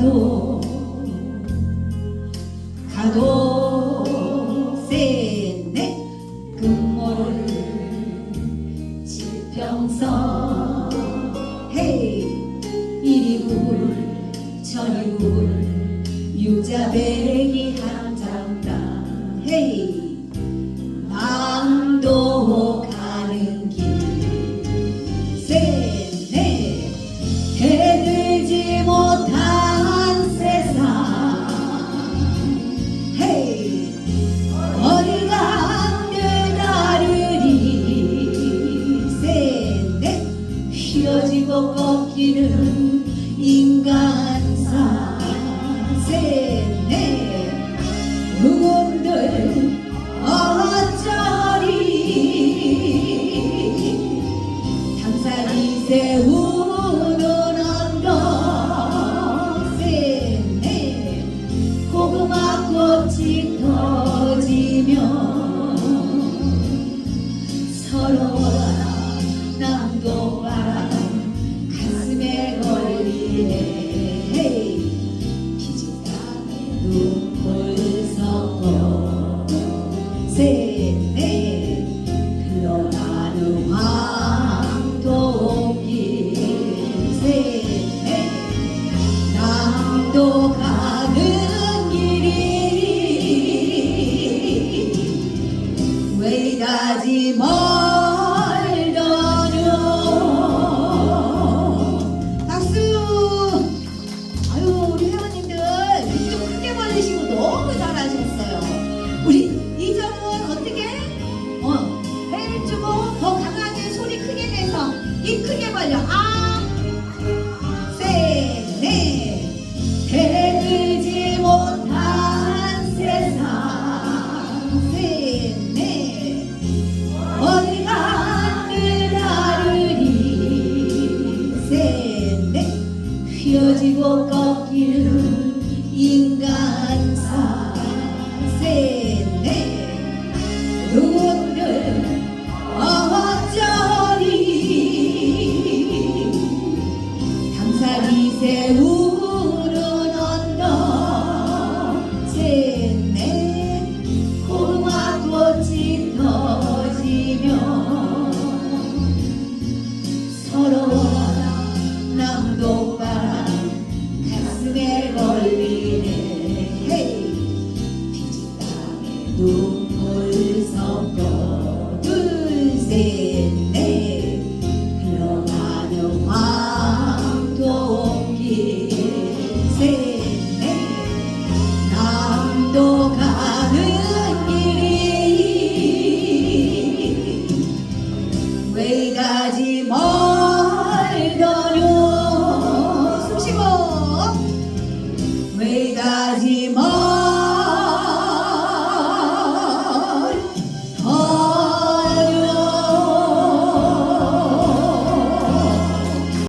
가도 가도 셋네. 금모를 지평선 헤이 이리굴 저리굴 유자배기 한장당. 헤이. 도 가는 길이 외다지? 멀 뭐 떨어지고 꺾이는 인간사. 세네 누구를 어쩌니 당사이 세우 chúng thấy sao có